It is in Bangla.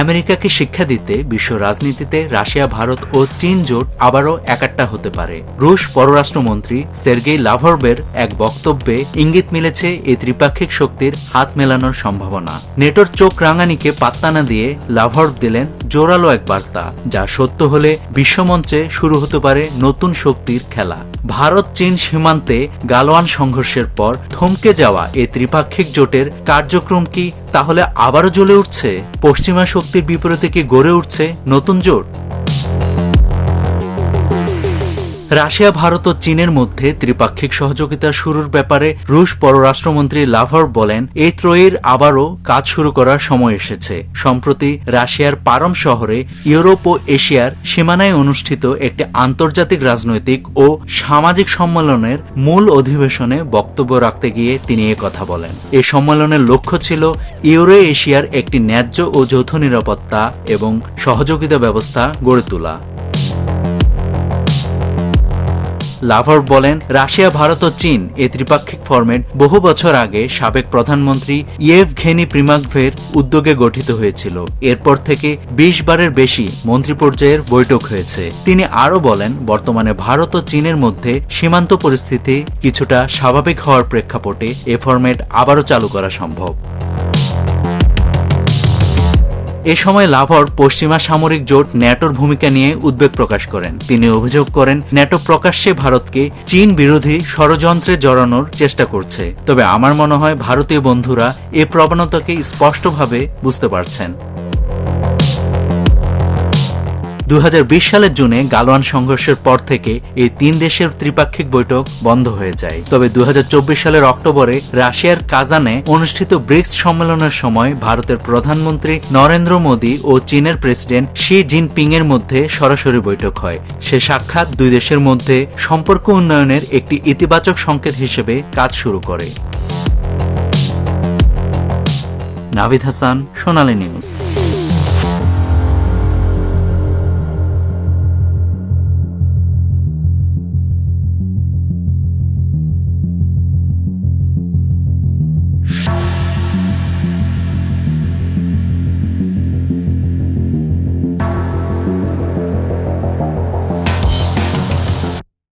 আমেরিকাকে শিক্ষা দিতে বিশ্ব রাজনীতিতে রাশিয়া, ভারত ও চীন জোট আবারও একাট্টা হতে পারে। রুশ পররাষ্ট্রমন্ত্রী সের্গেই লাভরবের এক বক্তব্যে ইঙ্গিত মিলেছে এই ত্রিপাক্ষিক শক্তির হাত মেলানোর সম্ভাবনা। নেটোর চোখ রাঙানিকে পাত্তা না দিয়ে লাভর্ব দিলেন জোরালো এক বার্তা, যা সত্য হলে বিশ্বমঞ্চে শুরু হতে পারে নতুন শক্তির খেলা। ভারত চীন সীমান্তে গালোয়ান সংঘর্ষের পর থমকে যাওয়া এই ত্রিপাক্ষিক জোটের কার্যক্রম কি তাহলে আবারও জ্বলে উঠছে? পশ্চিমা শক্তির বিপরীতে কি গড়ে উঠছে নতুন জোট? রাশিয়া, ভারত ও চীনের মধ্যে ত্রিপাক্ষিক সহযোগিতা শুরুর ব্যাপারে রুশ পররাষ্ট্রমন্ত্রী লাভার বলেন, এই ত্রয়ীর আবারও কাজ শুরু করার সময় এসেছে। সম্প্রতি রাশিয়ার পারম শহরে ইউরোপ ও এশিয়ার সীমানায় অনুষ্ঠিত একটি আন্তর্জাতিক রাজনৈতিক ও সামাজিক সম্মেলনের মূল অধিবেশনে বক্তব্য রাখতে গিয়ে তিনি কথা বলেন। এ সম্মেলনের লক্ষ্য ছিল ইউরো এশিয়ার একটি ন্যায্য ও যৌথ নিরাপত্তা এবং সহযোগিতা ব্যবস্থা গড়ে তোলা। লাভার বলেন, রাশিয়া, ভারত ও চীন এ ত্রিপাক্ষিক ফরম্যাট বহু বছর আগে সাবেক প্রধানমন্ত্রী ইয়েভ ঘেনি প্রিমাকভের উদ্যোগে গঠিত হয়েছিল। এরপর থেকে বিশ বারের বেশি মন্ত্রী পর্যায়ের বৈঠক হয়েছে। তিনি আরও বলেন, বর্তমানে ভারত ও চীনের মধ্যে সীমান্ত পরিস্থিতি কিছুটা স্বাভাবিক হওয়ার প্রেক্ষাপটে এ ফরম্যাট আবারও চালু করা সম্ভব। এ সময় লাভর পশ্চিমা সামরিক জোট ন্যাটোর ভূমিকা নিয়ে উদ্বেগ প্রকাশ করেন। তিনি অভিযোগ করেন, ন্যাটো প্রকাশ্যে ভারতকে চীন বিরোধী ষড়যন্ত্রে জড়ানোর চেষ্টা করছে। তবে আমার মনে হয় ভারতীয় বন্ধুরা এ প্রবণতাকে স্পষ্টভাবে বুঝতে পারছেন। দু হাজার বিশ সালের জুনে গালোয়ান সংঘর্ষের পর থেকে এই তিন দেশের ত্রিপাক্ষিক বৈঠক বন্ধ হয়ে যায়। তবে দু হাজার চব্বিশ সালের অক্টোবরে রাশিয়ার কাজানে অনুষ্ঠিত ব্রিক্স সম্মেলনের সময় ভারতের প্রধানমন্ত্রী নরেন্দ্র মোদী ও চীনের প্রেসিডেন্ট শি জিনপিং এর মধ্যে সরাসরি বৈঠক হয়। সে সাক্ষাৎ দুই দেশের মধ্যে সম্পর্ক উন্নয়নের একটি ইতিবাচক সংকেত হিসেবে কাজ শুরু করে। নাভিদ হাসান, সোনালী নিউজ।